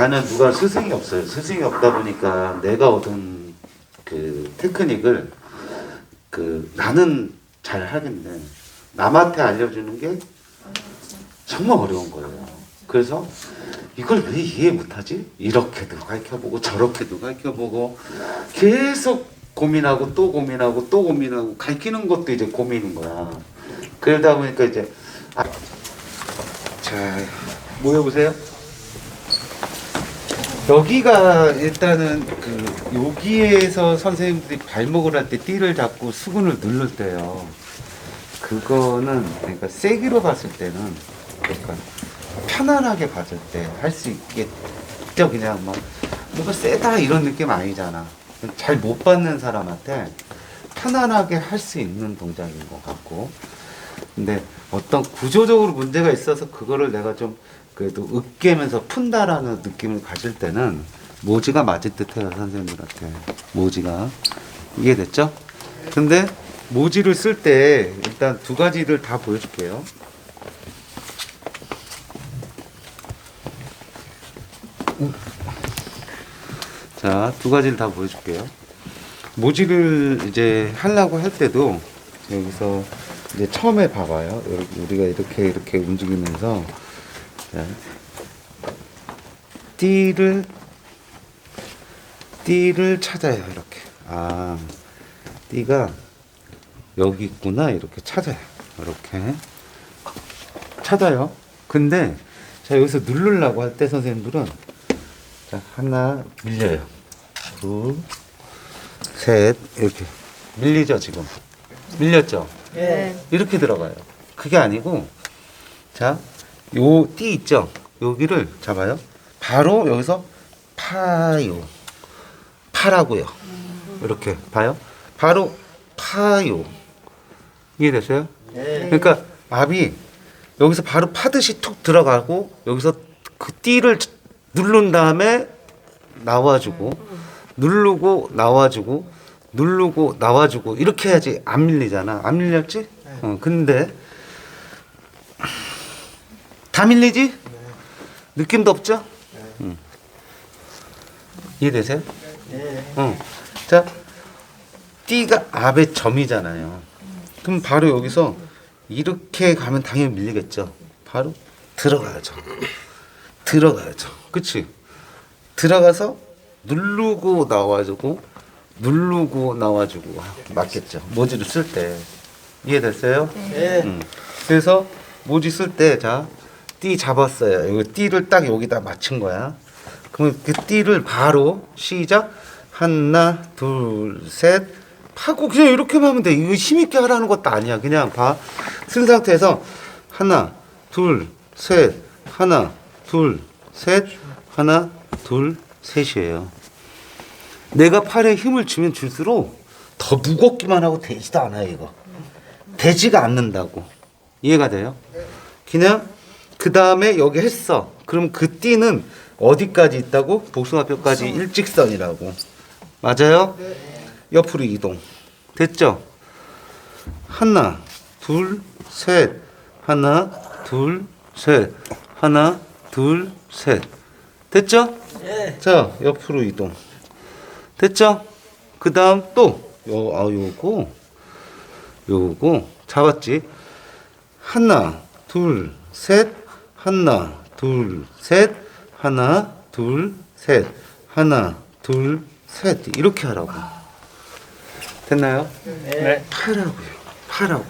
나는 누가 스승이 없어요. 스승이 없다 보니까 내가 얻은 그 테크닉을 그 나는 잘 하겠네. 남한테 알려주는 게 정말 어려운 거예요. 그래서 이걸 왜 이해 못하지? 이렇게도 가르쳐보고 저렇게도 가르쳐보고 계속 고민하고 또 고민하고 또 고민하고 가르치는 것도 이제 고민인 거야. 그러다 보니까 이제 아, 자 모여보세요. 여기가 일단은 그 여기에서 선생님들이 발목을 할 때 띠를 잡고 수근을 누를 때요. 그거는 그러니까 세기로 봤을 때는 그러니까 편안하게 봤을 때 할 수 있겠죠. 그냥 막 뭔가 세다 이런 느낌 아니잖아. 잘 못 받는 사람한테 편안하게 할 수 있는 동작인 것 같고. 근데 어떤 구조적으로 문제가 있어서 그거를 내가 좀 그래도 으깨면서 푼다라는 느낌을 가질 때는 모지가 맞을 듯해요 선생님들한테 모지가 이해됐죠? 근데 모지를 쓸 때 일단 두 가지를 다 보여줄게요. 자, 두 가지를 다 보여줄게요. 모지를 이제 하려고 할 때도 여기서 이제 처음에 봐봐요. 우리가 이렇게 이렇게 움직이면서 자, 띠를 띠를 찾아요. 이렇게. 아, 띠가 여기 있구나. 이렇게 찾아요. 이렇게 찾아요. 근데 자 여기서 누르려고 할 때 선생님들은 자 하나 밀려요. 둘, 셋 이렇게 밀리죠 지금. 밀렸죠. 네. 이렇게 들어가요. 그게 아니고 자, 요 띠 있죠? 여기를 잡아요. 바로 여기서 파요. 파라고요. 이렇게 봐요. 바로 파요. 이해됐어요? 네. 그러니까 압이 여기서 바로 파듯이 툭 들어가고 여기서 그 띠를 누른 다음에 나와주고 누르고 나와주고 누르고 나와주고 이렇게 해야지 안 밀리잖아. 안 밀렸지? 어, 근데 다 밀리지? 느낌도 없죠? 응. 이해되세요? 네. 어. 자, 띠가 압의 점이잖아요. 그럼 바로 여기서 이렇게 가면 당연히 밀리겠죠. 바로 들어가야죠. 들어가야죠. 그치? 들어가서 누르고 나와주고 누르고 나와주고 맞겠죠. 모지를 쓸 때. 이해됐어요? 네. 음. 그래서 모지 쓸 때, 자, 띠 잡았어요. 이거 띠를 딱 여기다 맞춘 거야. 그러면 그 띠를 바로 시작. 하나, 둘, 셋. 하고 그냥 이렇게만 하면 돼. 이거 힘있게 하라는 것도 아니야. 그냥 봐. 쓴 상태에서 하나, 둘, 셋. 하나, 둘, 셋. 하나, 둘, 셋이에요. 내가 팔에 힘을 주면 줄수록 더 무겁기만 하고 되지도 않아요, 이거. 되지가 않는다고. 이해가 돼요? 그냥 그 다음에 여기 했어. 그럼 그 띠는 어디까지 있다고? 복숭아뼈까지 일직선이라고. 맞아요? 옆으로 이동. 됐죠? 하나, 둘, 셋. 하나, 둘, 셋. 하나, 둘, 셋. 됐죠? 네. 자, 옆으로 이동. 됐죠? 그 다음 또, 요, 아, 요거, 요거, 잡았지? 하나, 둘, 셋, 하나, 둘, 셋, 하나, 둘, 셋, 하나, 둘, 셋. 이렇게 하라고. 됐나요? 네. 파라고요. 파라고.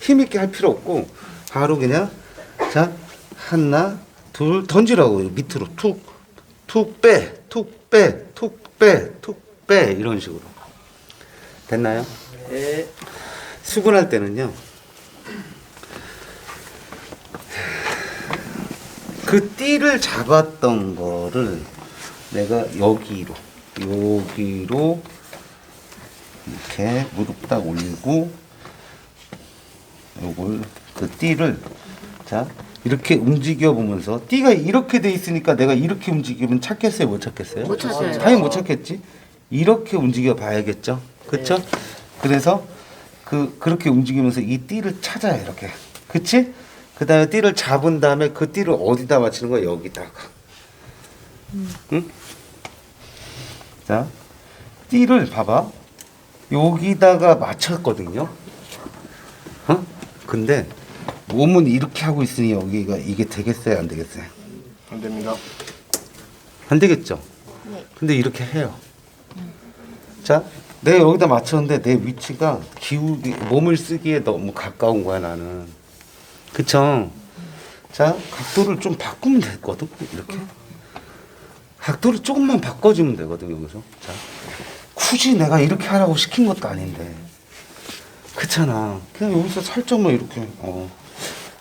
힘 있게 할 필요 없고, 바로 그냥, 자, 하나, 둘, 던지라고요. 밑으로 툭, 툭 빼, 툭 빼, 툭 빼, 툭 빼. 이런 식으로. 됐나요? 네. 수근할 때는요. 그 띠를 잡았던 거를 내가 여기로 여기로 이렇게 무릎 딱 올리고 요걸 그 띠를 자 이렇게 움직여 보면서 띠가 이렇게 돼 있으니까 내가 이렇게 움직이면 찾겠어요 못 찾겠어요? 못 찾아요. 당연히 못 찾겠지. 이렇게 움직여 봐야겠죠. 그렇죠? 그래서 그 그렇게 움직이면서 이 띠를 찾아요 이렇게. 그치? 그 다음에 띠를 잡은 다음에 그 띠를 어디다 맞추는 거야 여기다가. 응? 자, 띠를 봐봐. 여기다가 맞췄거든요. 어? 근데 몸은 이렇게 하고 있으니 여기가 이게 되겠어요, 안 되겠어요? 안 됩니다. 안 되겠죠? 네. 근데 이렇게 해요. 자, 내가 여기다 맞췄는데 내 위치가 기울기, 몸을 쓰기에 너무 가까운 거야, 나는. 그쵸? 자, 각도를 좀 바꾸면 되거든, 이렇게. 각도를 조금만 바꿔주면 되거든, 여기서. 자, 굳이 내가 이렇게 하라고 시킨 것도 아닌데. 그렇잖아. 그냥 여기서 살짝만 이렇게, 어.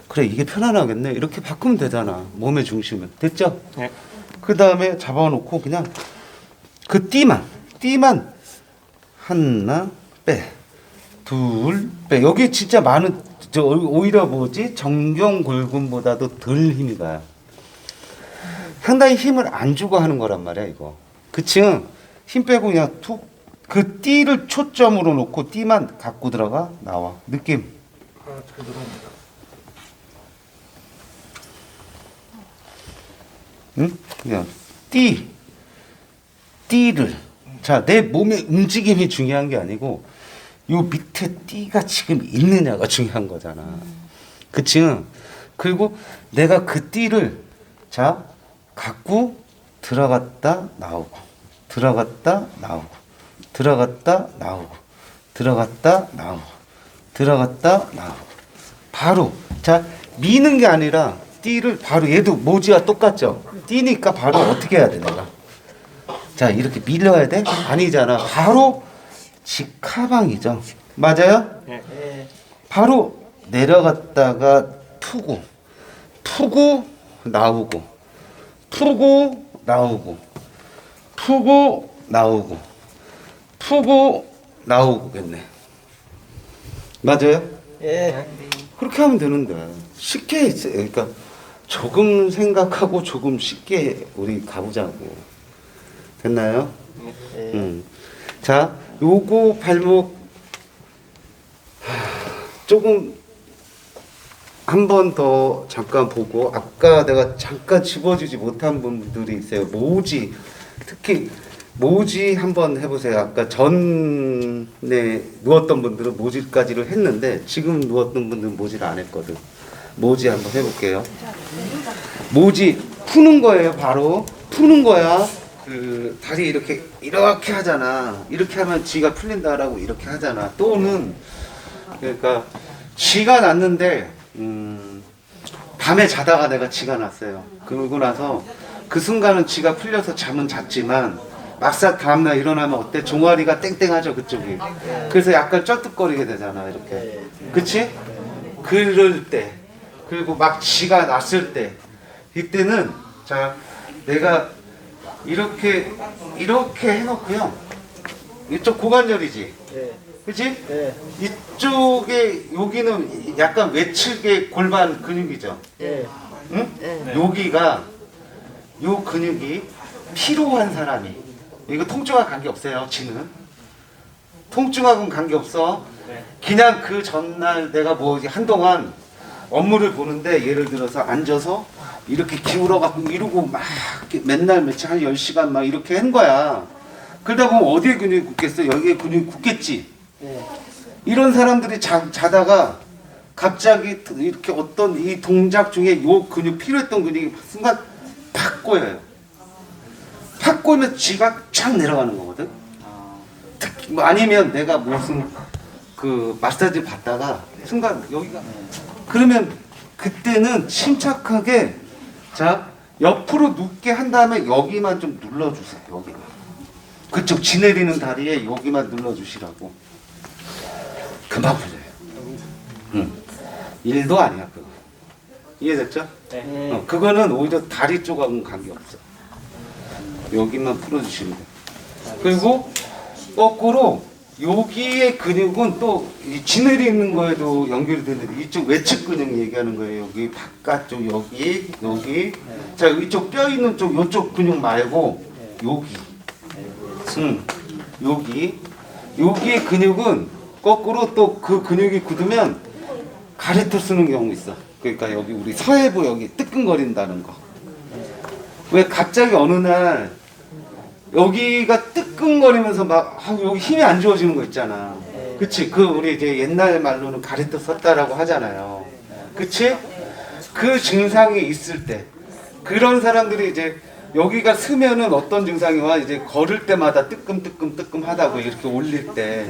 그래, 이게 편안하겠네. 이렇게 바꾸면 되잖아. 몸의 중심을. 됐죠? 네. 그 다음에 잡아놓고 그냥 그 띠만 띠만 하나 빼, 둘 빼. 여기 진짜 많은 저 오히려 뭐지 정경 골근보다도 덜 힘이 가요. 상당히 힘을 안 주고 하는 거란 말이야 이거. 그치? 힘 빼고 그냥 툭 그 띠를 초점으로 놓고 띠만 갖고 들어가 나와 느낌. 아, 잘 들어옵니다. 응? 그냥 띠 띠를 자 내 몸의 움직임이 중요한 게 아니고 요 밑에 띠가 지금 있느냐가 중요한 거잖아. 그치? 그리고 내가 그 띠를 자 갖고 들어갔다 나오고 들어갔다 나오고 들어갔다 나오고 들어갔다 나오고 들어갔다 나오고 바로 자 미는 게 아니라 띠를 바로 얘도 모지와 똑같죠 띠니까 바로 어떻게 해야 돼 내가 자 이렇게 밀려야 돼 아니잖아 바로 직하방이죠 맞아요 네. 네. 바로 내려갔다가 푸고 푸고 나오고 푸고 나오고 푸고 나오고 푸고 나오고겠네 맞아요? 예. 그렇게 하면 되는데 쉽게. 그러니까 조금 생각하고 조금 쉽게 우리 가보자고 됐나요? 예. 음. 자, 요거 발목 하, 조금 한 번 더 잠깐 보고 아까 내가 잠깐 집어주지 못한 분들이 있어요. 모지 특히 모지 한번 해보세요. 아까 전에 누웠던 분들은 모지까지를 했는데 지금 누웠던 분들은 모지를 안 했거든. 모지 한번 해볼게요. 모지 푸는 거예요. 바로 푸는 거야. 그 다리 이렇게 이렇게 하잖아. 이렇게 하면 쥐가 풀린다라고 이렇게 하잖아. 또는 그러니까 쥐가 났는데 음, 밤에 자다가 내가 쥐가 났어요. 그러고 나서 그 순간은 쥐가 풀려서 잠은 잤지만 막상 다음날 일어나면 어때? 종아리가 땡땡하죠 그쪽이. 그래서 약간 쩔뚝거리게 되잖아 이렇게. 그치? 그럴 때 그리고 막 쥐가 났을 때 이때는 자 내가 이렇게 이렇게 해놓고요. 이쪽 고관절이지. 예. 그치? 예. 이쪽에 여기는 약간 외측의 골반 근육이죠. 예. 응? 네. 여기가 요 근육이 피로한 사람이 이거 통증과 관계 없어요. 지는 통증하고는 관계 없어. 네. 그냥 그 전날 내가 뭐 한동안 업무를 보는데 예를 들어서 앉아서 이렇게 기울어 갖고 이러고 막 맨날 며칠 한 10시간 막 이렇게 한 거야. 그러다 보면 어디에 근육이 굳겠어? 여기에 근육이 굳겠지. 예. 이런 사람들이 자, 자다가 갑자기 이렇게 어떤 이 동작 중에 요 근육 필요했던 근육이 순간 팍 꼬여요. 팍 꼬이면 쥐가 쫙 내려가는 거거든. 특히 뭐 아니면 내가 무슨 그 마사지 받다가 순간 여기가 그러면 그때는 침착하게 자 옆으로 눕게 한 다음에 여기만 좀 눌러주세요. 여기만 그쪽 지내리는 다리에 여기만 눌러주시라고. 금방 풀려요. 응. 일도 아니야 그거. 이해됐죠? 네. 어, 그거는 오히려 다리 쪽하고는 관계 없어. 여기만 풀어주시면 돼. 그리고 거꾸로 여기의 근육은 또 이 지내리는 거에도 연결이 되는데 이쪽 외측 근육 얘기하는 거예요. 여기 바깥쪽 여기 여기 자 이쪽 뼈 있는 쪽 이쪽 근육 말고 여기 응 여기 여기의 근육은 거꾸로 또 그 근육이 굳으면 가래토 쓰는 경우 있어. 그러니까 여기 우리 서해부 여기 뜨끈거린다는 거. 왜 갑자기 어느 날 여기가 뜨끔거리면서 막 아, 여기 힘이 안 좋아지는 거 있잖아. 그치? 그 우리 이제 옛날 말로는 가래떡 썼다라고 하잖아요. 그치? 그 증상이 있을 때 그런 사람들이 이제 여기가 스면은 어떤 증상이 와 이제 걸을 때마다 뜨끔뜨끔 뜨끔하다고 이렇게 올릴 때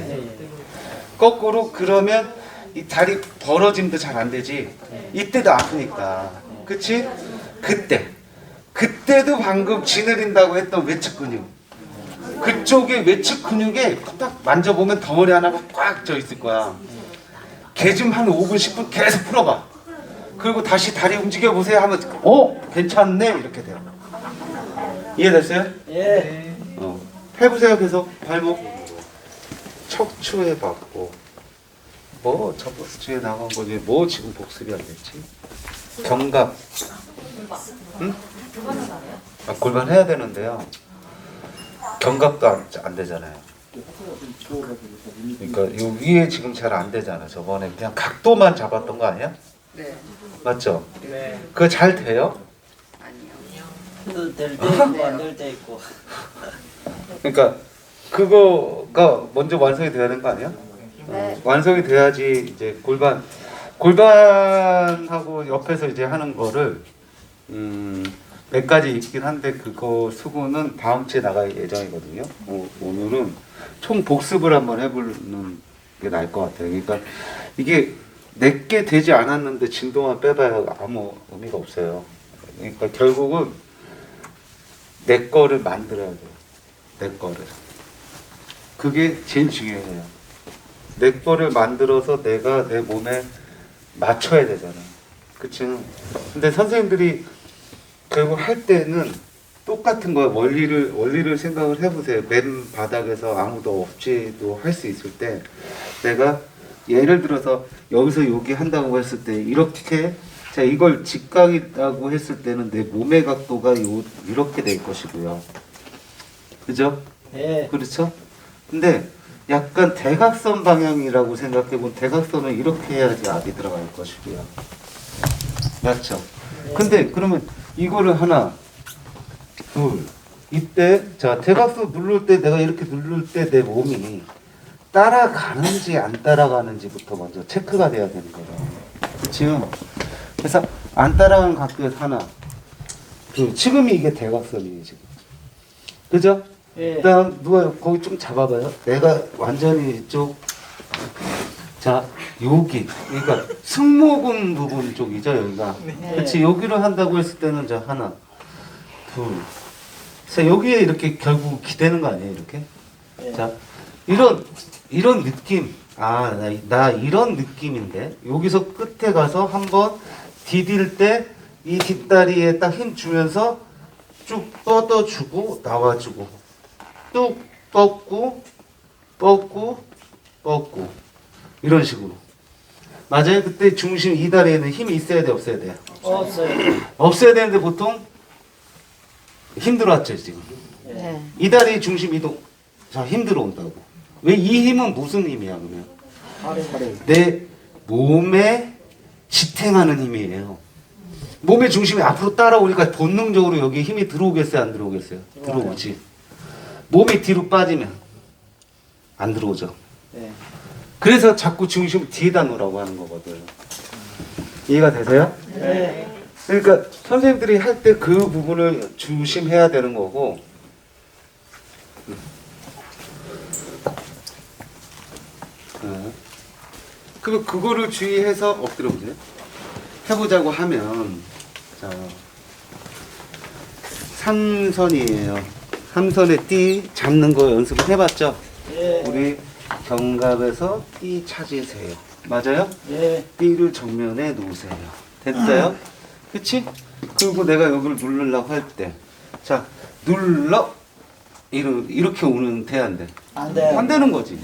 거꾸로 그러면 이 다리 벌어짐도 잘 안 되지 이때도 아프니까 그치? 그때 그때도 방금 지내린다고 했던 외측 근육. 그쪽에 외측 근육에 딱 만져보면 덩어리 하나가 꽉 져 있을 거야. 걔좀한 5분 10분 계속 풀어봐. 그리고 다시 다리 움직여 보세요. 하면 어? 괜찮네? 이렇게 돼요. 이해됐어요? 예. 어. 해보세요 계속. 발목. 척추에 받고. 뭐 저번 주에 나간 거지. 뭐 지금 복습이 안 됐지? 견갑 응? 아, 골반 해야 되는데요 견갑도 안, 안 되잖아요 그러니까 요 위에 지금 잘 안 되잖아 저번에 그냥 각도만 잡았던 거 아니야? 네. 맞죠? 네. 그거 잘 돼요? 해도 될때 있고 안 될 때 있고. 그러니까 그거가 먼저 완성이 돼야 되는 거 아니야? 네. 완성이 돼야지 이제 골반 골반하고 옆에서 이제 하는 거를 음 몇 가지 있긴 한데 그거 수고는 다음 주에 나갈 예정이거든요. 오, 오늘은 총 복습을 한번 해보는 게 나을 것 같아요. 그러니까 이게 내게 되지 않았는데 진동만 빼봐야 아무 의미가 없어요. 그러니까 결국은 내 거를 만들어야 돼요. 내 거를. 그게 제일 중요해요. 내 거를 만들어서 내가 내 몸에 맞춰야 되잖아. 그치? 근데 선생님들이 결국 할 때는 똑같은 거야. 원리를, 원리를 생각을 해보세요. 맨 바닥에서 아무도 없이도 할 수 있을 때 내가 예를 들어서 여기서 여기 한다고 했을 때 이렇게 자 이걸 직각이라고 했을 때는 내 몸의 각도가 요, 이렇게 될 것이고요. 그죠? 예. 그렇죠? 근데 약간 대각선 방향이라고 생각해 보면 대각선은 이렇게 해야지 압이 들어갈 것이고요. 맞죠? 근데 그러면 이거를 하나, 둘, 이때 자 대각선 누를 때 내가 이렇게 누를 때 내 몸이 따라가는지 안 따라가는지부터 먼저 체크가 돼야 되는 거죠. 그렇죠? 그래서 안 따라가는 각도에서 하나, 둘, 지금이 이게 대각선이에요 지금. 그죠? 예. 그다음 누가 거기 좀 잡아봐요. 내가 완전히 이쪽 자 여기 그러니까 승모근 부분 쪽이죠 여기가. 그렇지 여기를 한다고 했을 때는 자 하나 둘. 자 여기에 이렇게 결국 기대는 거 아니에요 이렇게? 예. 자 이런 이런 느낌 아 나 나 이런 느낌인데 여기서 끝에 가서 한번 디딜 때 이 뒷다리에 딱 힘 주면서 쭉 뻗어주고 나와주고 뚝 뻗고 뻗고 뻗고 이런 식으로. 맞아요? 그때 중심 이 다리에는 힘이 있어야 돼 없어야 돼? 없어요. 없어야 되는데 보통 힘들어왔죠 지금. 네. 이 다리 중심 이동 자 힘들어 온다고. 왜 이 힘은 무슨 힘이야 그러면? 내 몸에 지탱하는 힘이에요. 몸의 중심이 앞으로 따라오니까 본능적으로 여기 힘이 들어오겠어요 안 들어오겠어요? 들어오지. 몸이 뒤로 빠지면 안 들어오죠. 예. 그래서 자꾸 중심 뒤에다 놓으라고 하는 거거든 이해가 되세요? 예. 그러니까 선생님들이 할 때 그 부분을 중심해야 되는 거고 어. 그리고 그거를 주의해서 엎드려 보세요. 해보자고 하면 자 삼선이에요. 삼선에 띠 잡는 거 연습을 해봤죠? 예. 우리 견갑에서 띠 찾으세요. 맞아요? 예. 띠를 정면에 놓으세요. 됐어요? 그치? 그리고 내가 여기를 누르려고 할 때, 자, 눌러! 이러, 이렇게 오는 돼, 안 돼? 안 돼요. 안 되는 거지.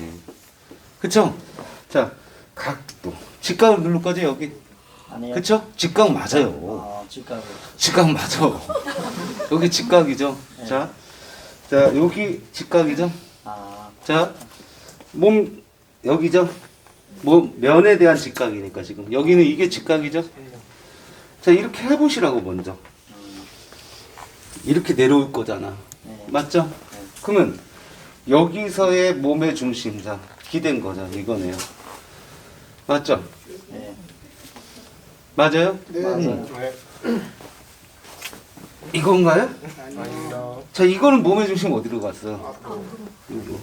그쵸? 자, 각도. 직각을 누를 거지, 여기? 아니요. 그쵸? 직각 맞아요. 아, 직각으로. 직각 맞아. 여기 직각이죠? 자, 자, 여기 직각이죠? 아, 자, 몸 여기죠? 몸 면에 대한 직각이니까 지금 여기는 이게 직각이죠? 자 이렇게 해보시라고 먼저. 이렇게 내려올 거잖아. 네. 맞죠? 그러면 여기서의 몸의 중심자 기댄 거잖아. 이거네요. 맞죠? 네. 맞아요? 네. 응. 네. 이건가요? 아닙니다. 자, 이거는 몸의 중심 어디로 갔어? 이거.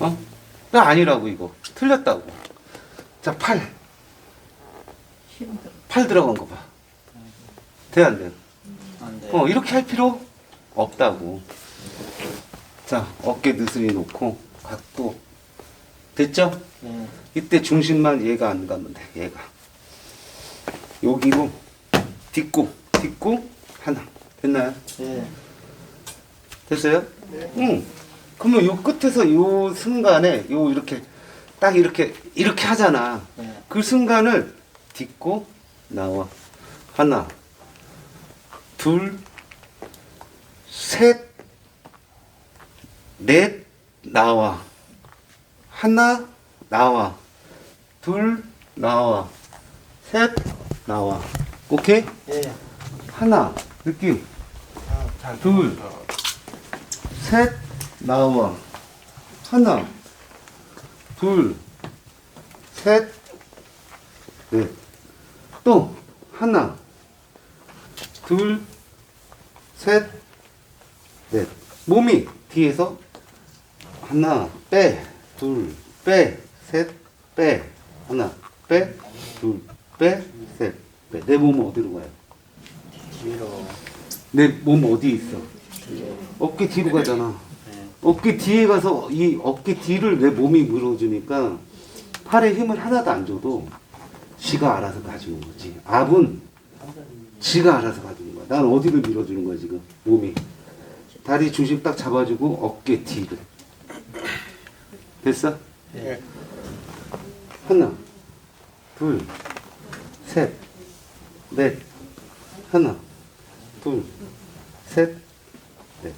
어? 나 아니라고 이거. 틀렸다고. 자, 팔. 팔 들어간 거 봐. 돼, 안 돼? 안 돼. 어, 이렇게 할 필요 없다고. 자, 어깨 느슨히 놓고, 각도. 됐죠? 네. 이때 중심만 얘가 안 가면 돼, 얘가. 여기로, 딛고, 딛고, 하나. 됐나요? 네. 됐어요? 응. 그러면 요 끝에서 요 순간에 요 이렇게 딱 이렇게 이렇게 하잖아. 네. 그 순간을 딛고 나와. 하나, 둘, 셋, 넷, 나와. 하나, 나와. 둘, 나와. 셋, 나와. 오케이? 네. 하나, 느낌. 둘, 셋, 나와. 하나, 둘, 셋, 넷. 또, 하나, 둘, 셋, 넷. 몸이 뒤에서 하나, 빼, 둘, 빼, 셋, 빼. 하나, 빼, 둘, 빼, 셋, 빼. 내 몸은 어디로 가요? 뒤로. 내 몸 어디 있어? 어깨 뒤로 가잖아. 네. 어깨 뒤에 가서 이 어깨 뒤를 내 몸이 밀어주니까 팔에 힘을 하나도 안 줘도 지가 알아서 가주는 거지. 압은 지가 알아서 가주는 거야. 난 어디를 밀어주는 거야 지금 몸이. 다리 중심 딱 잡아주고 어깨 뒤를. 됐어? 네. 하나, 둘, 셋, 넷, 하나, 둘, 셋, 넷.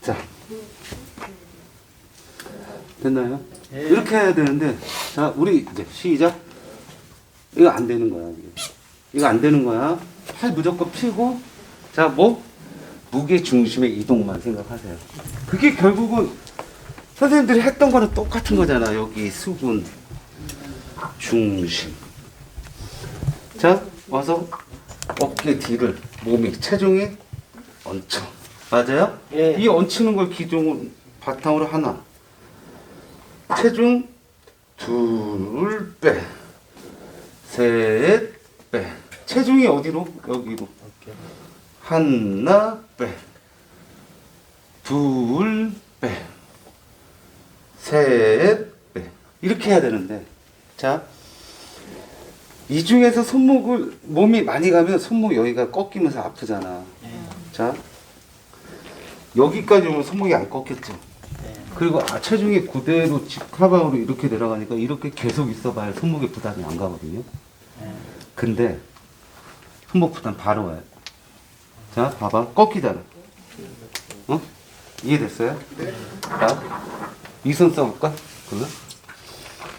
자, 됐나요? 네. 이렇게 해야 되는데, 자, 우리 이제 시작. 이거 안 되는 거야. 이게. 이거 안 되는 거야. 팔 무조건 펴고, 자, 뭐? 무게 중심의 이동만 생각하세요. 그게 결국은 선생님들이 했던 거는 똑같은 거잖아. 여기 수분, 중심. 자, 와서 어깨 뒤를 몸이 체중이 얹혀. 맞아요? 예. 이 얹히는 걸 기둥으로 바탕으로 하나. 체중 둘 빼. 셋 빼. 체중이 어디로? 여기로. 하나 빼. 둘 빼. 셋 빼. 이렇게 해야 되는데. 자. 이 중에서 손목을 몸이 많이 가면 손목 여기가 꺾이면서 아프잖아. 네. 자. 여기까지 오면 손목이 안 꺾였죠. 네. 그리고 아, 체중이 그대로 직 하방으로 이렇게 내려가니까 이렇게 계속 있어봐야 손목에 부담이 안 가거든요. 네. 근데 손목 부담 바로 와요. 자, 봐봐. 꺾이잖아. 어? 이해됐어요? 자, 이 손 써볼까? 그거?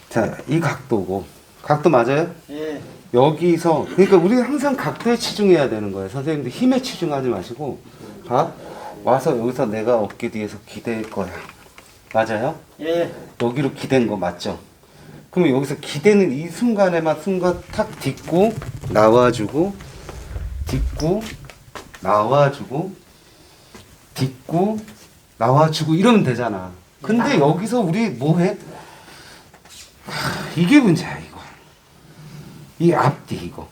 자, 이 각도고. 각도 맞아요? 예. 여기서, 그러니까 우리 항상 각도에 치중해야 되는 거예요. 선생님들 힘에 치중하지 마시고, 봐. 와서 여기서 내가 어깨 뒤에서 기댈 거야. 맞아요? 예. 여기로 기댄 거 맞죠? 그러면 여기서 기대는 이 순간에만 순간 탁 딛고 나와주고 딛고 나와주고 딛고 나와주고 이러면 되잖아. 근데 여기서 우리 뭐 해? 하, 이게 문제야 이거. 이 앞뒤 이거.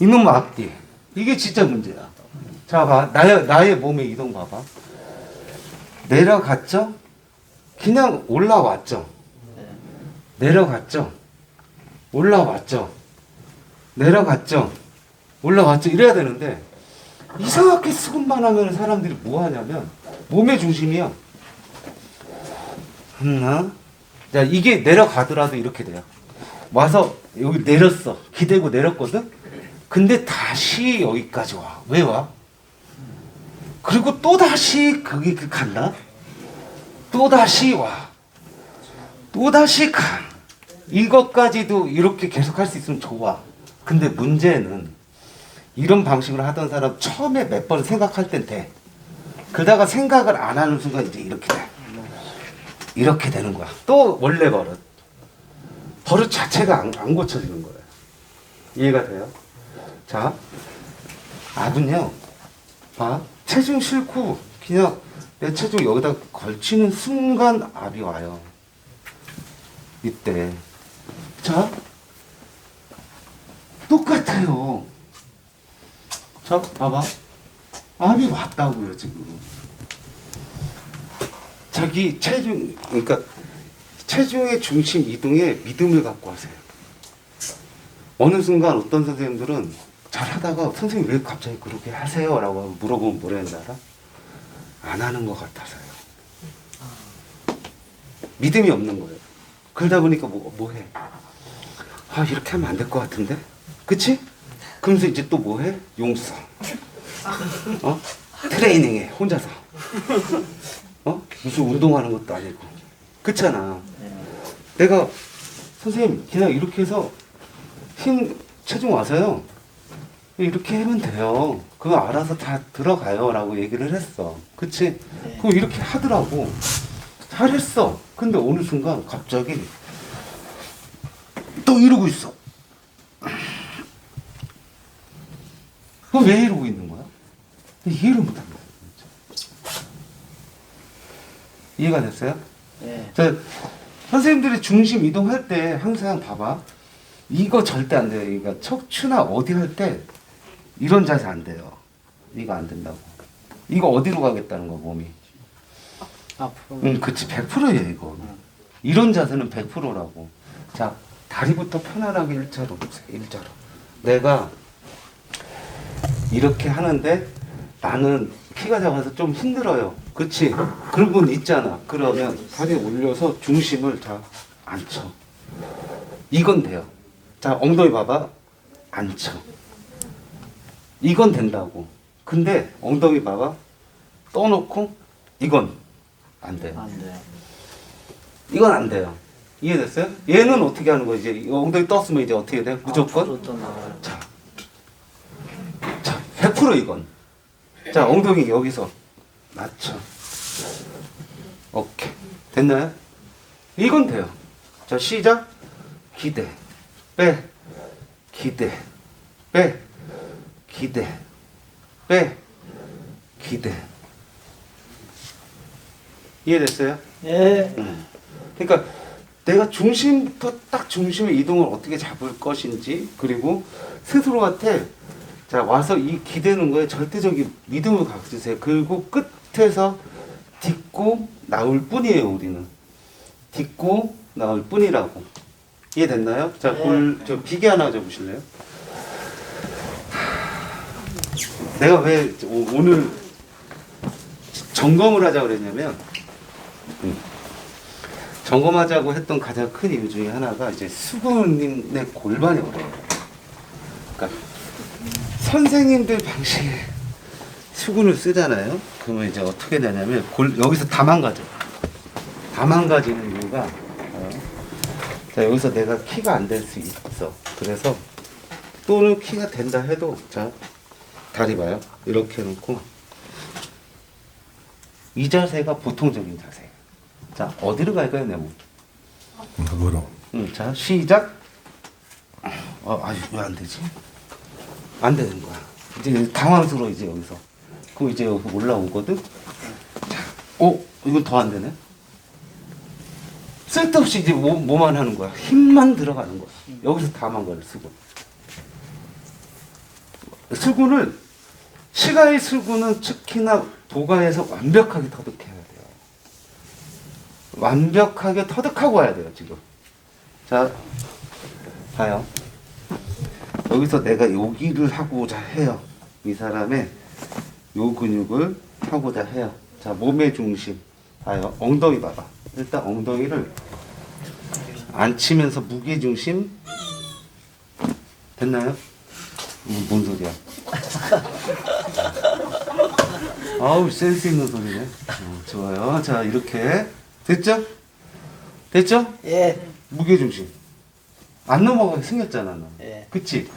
이놈 앞뒤. 이게 진짜 문제야. 자 봐. 나의 나의 몸의 이동 봐봐. 내려갔죠? 그냥 올라왔죠. 내려갔죠. 올라왔죠. 내려갔죠. 올라왔죠. 이래야 되는데 이상하게 수급만 하면 사람들이 뭐 하냐면 몸의 중심이야. 하나. 자, 이게 내려가더라도 이렇게 돼요. 와서 여기 내렸어. 기대고 내렸거든. 근데 다시 여기까지 와. 왜 와? 그리고 또 다시 그게 그 간다. 또 다시 와. 또 다시 가. 이것까지도 이렇게 계속 할 수 있으면 좋아. 근데 문제는 이런 방식으로 하던 사람 처음에 몇 번 생각할 땐 돼. 그러다가 생각을 안 하는 순간 이제 이렇게 돼. 이렇게 되는 거야. 또 원래 버릇. 버릇 자체가 안, 안 고쳐지는 거예요. 이해가 돼요? 자, 압은요, 봐. 체중 싫고, 그냥 내 체중 여기다 걸치는 순간 압이 와요. 이때. 자, 똑같아요. 자, 봐봐. 압이 왔다고요, 지금. 자기 체중, 그러니까 체중의 중심 이동에 믿음을 갖고 하세요. 어느 순간 어떤 선생님들은 잘 하다가 선생님 왜 갑자기 그렇게 하세요? 라고 물어보면 뭐라 했는지 알아? 안 하는 것 같아서요. 믿음이 없는 거예요. 그러다 보니까 뭐, 뭐 해? 아, 이렇게 하면 안 될 것 같은데? 그치? 그러면서 이제 또 뭐 해? 용서. 어? 트레이닝 해, 혼자서. 어? 무슨 운동하는 것도 아니고. 그렇잖아. 내가 선생님 그냥 이렇게 해서 힘 체중 와서요. 이렇게 하면 돼요. 그거 알아서 다 들어가요 라고 얘기를 했어. 그치? 그럼 이렇게 하더라고. 잘했어. 근데 어느 순간 갑자기 또 이러고 있어. 그럼 왜 이러고 있는 거야? 이해를 못합니다. 이해가 됐어요? 네. 자, 선생님들이 중심 이동할 때 항상 봐봐. 이거 절대 안 돼요. 그러니까 척추나 어디 할 때 이런 자세 안 돼요. 이거 안 된다고. 이거 어디로 가겠다는 거 몸이. 앞으로. 응, 그치 100%예요 이거. 이런 자세는 100%라고. 자, 다리부터 편안하게 일자로 보세요. 일자로. 내가 이렇게 하는데 나는 키가 작아서 좀 힘들어요. 그치? 그런 분 있잖아. 그러면 다리 올려서 중심을 다 앉혀. 이건 돼요. 자, 엉덩이 봐봐. 앉혀. 이건 된다고. 근데 엉덩이 봐봐. 떠놓고 이건 안 돼요. 안 돼. 이건 안 돼요. 이해됐어요? 얘는 어떻게 하는 거지? 이제 엉덩이 떴으면 이제 어떻게 돼? 무조건? 나와요. 자, 자, 100% 이건. 자, 엉덩이 여기서 맞춰. 오케이. 됐나요? 이건 돼요. 자, 시작. 기대. 빼. 기대. 빼. 기대. 빼. 기대. 이해됐어요? 예. 그러니까 내가 중심부터 딱 중심의 이동을 어떻게 잡을 것인지 그리고 스스로한테 자 와서 이 기대는 거에 절대적인 믿음을 가져주세요. 그리고 끝에서 딛고 나올 뿐이에요. 우리는 딛고 나올 뿐이라고 이해됐나요? 자, 네. 볼, 저 비계 하나 줘보실래요? 내가 왜 오- 오늘 점검을 하자 그랬냐면 음. 점검하자고 했던 가장 큰 이유 중에 하나가 이제 수근님의 골반이 어려워요. 그러니까 선생님들 방식에 수근을 쓰잖아요. 그러면 이제 어떻게 되냐면 골, 여기서 다 망가져. 다 망가지는 이유가 어, 자 여기서 내가 키가 안 될 수 있어. 그래서 또는 키가 된다 해도 자 다리 봐요. 이렇게 놓고 이 자세가 보통적인 자세예요. 자 어디로 갈까요, 내 몸? 으로. 응, 자 시작. 어, 아유 왜안 되지? 안 되는 거야. 이제 당황스러워 이제 여기서. 그럼 이제 올라오거든. 자, 어 이건 더 안 되네. 쓸데없이 이제 뭐, 뭐만 하는 거야. 힘만 들어가는 거야. 여기서 다만 거를 쓰고. 수군을 시가의 수군은 특히나 도가에서 완벽하게 터득해야 돼요. 완벽하게 터득하고 와야 돼요 지금. 자, 봐요. 여기서 내가 여기를 하고자 해요. 이 사람의 요 근육을 하고자 해요. 자, 몸의 중심. 봐요. 엉덩이 봐봐. 일단 엉덩이를 앉히면서 무게 중심 됐나요? 뭐, 뭔 소리야? 아우 센스 있는 소리네. 어, 좋아요. 자 이렇게 됐죠? 됐죠? 예. 무게 중심 안 넘어가게 생겼잖아 너. 예. 그치?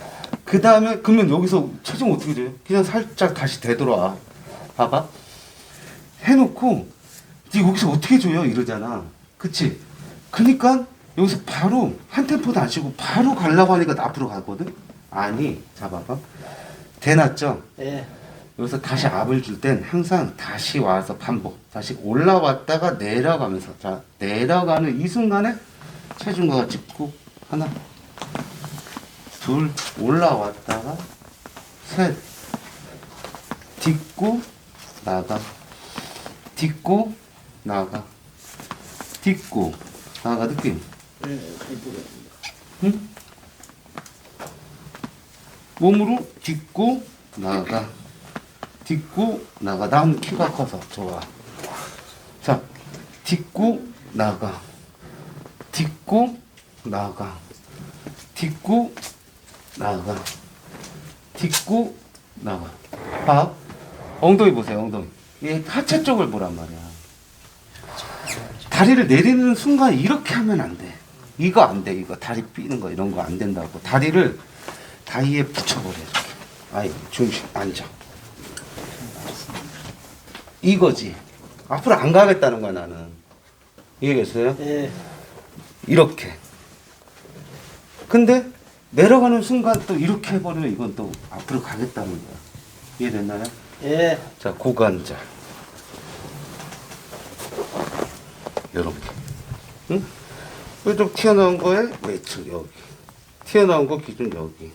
그 다음에 그러면 여기서 체중 어떻게 돼요? 그냥 살짝 다시 되돌아. 봐봐. 해놓고 이제 여기서 어떻게 줘요? 이러잖아. 그치? 그니까 여기서 바로 한 템포도 안 쉬고 바로 가려고 하니까 앞으로 가거든? 아니, 자 봐봐. 대놨죠? 예. 여기서 다시 압을 줄 땐 항상 다시 와서 반복. 다시 올라왔다가 내려가면서. 자, 내려가는 이 순간에 체중과 짚고 하나, 둘, 올라왔다가 셋, 딛고 나가, 딛고 나가, 딛고 나가 느낌. 음, 그리고 응? 몸으로 딛고 나가 딛고 나가. 난 키가 커서 좋아 자 딛고 나가. 딛고 나가. 딛고 나가. 딛고 나가. 봐 엉덩이 보세요 엉덩이. 이 하체 쪽을 보란 말이야. 다리를 내리는 순간 이렇게 하면 안 돼. 이거 안 돼. 이거. 다리 삐는 거 이런 거 안 된다고. 다리를 다리에 붙여버려 이렇게. 아이 중심 앉아. 이거지. 앞으로 안 가겠다는 거야 나는. 이해겠어요? 예. 이렇게. 근데 내려가는 순간 또 이렇게 해버리면 이건 또 앞으로 가겠다는 거야. 이해됐나요? 예. 자, 고관자. 이렇게. 응? 좀 튀어나온 거에 외측 여기. 튀어나온 거 기준 여기.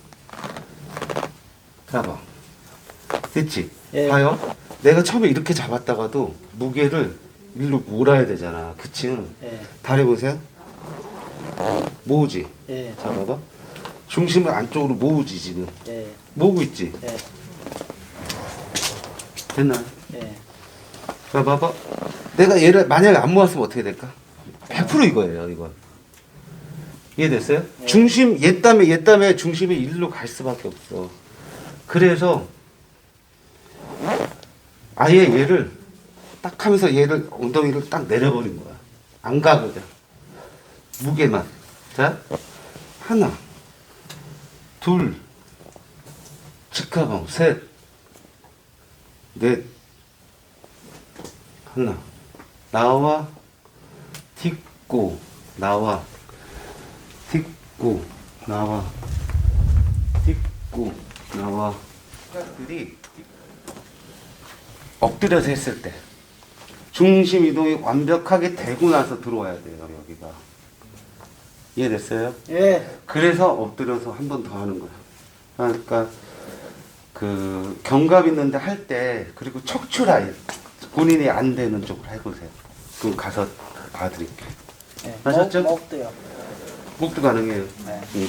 잡아. 됐지? 예. 봐요. 내가 처음에 이렇게 잡았다가도 무게를 일로 몰아야 되잖아. 그치? 예. 다리 보세요. 모으지? 예. 잡아봐. 중심을 안쪽으로 모으지, 지금. 예. 모으고 있지? 예. 됐나? 예. 자, 봐봐. 내가 얘를 만약에 안 모았으면 어떻게 될까? 100% 이거예요, 이건. 이해됐어요? 네. 중심, 얘 땀에, 얘 땀에 중심이 일로 갈 수밖에 없어. 그래서, 아예 얘를 딱 하면서 얘를, 엉덩이를 딱 내려버린 거야. 안 가거든. 무게만. 자, 하나, 둘, 직가방, 셋, 넷, 하나 나와 딛고 나와 딛고 나와 딛고 나와 들이 엎드려서 했을 때 중심 이동이 완벽하게 되고 나서 들어와야 돼요 여기가 이해됐어요? 예. 그래서 엎드려서 한 번 더 하는 거야. 그러니까 그 견갑 있는데 할 때 그리고 척추 라인 본인이 안 되는 쪽으로 해보세요. 그럼 가서 봐드릴게. 예. 하셨죠? 목, 목도요. 목도 가능해요. 네. 응.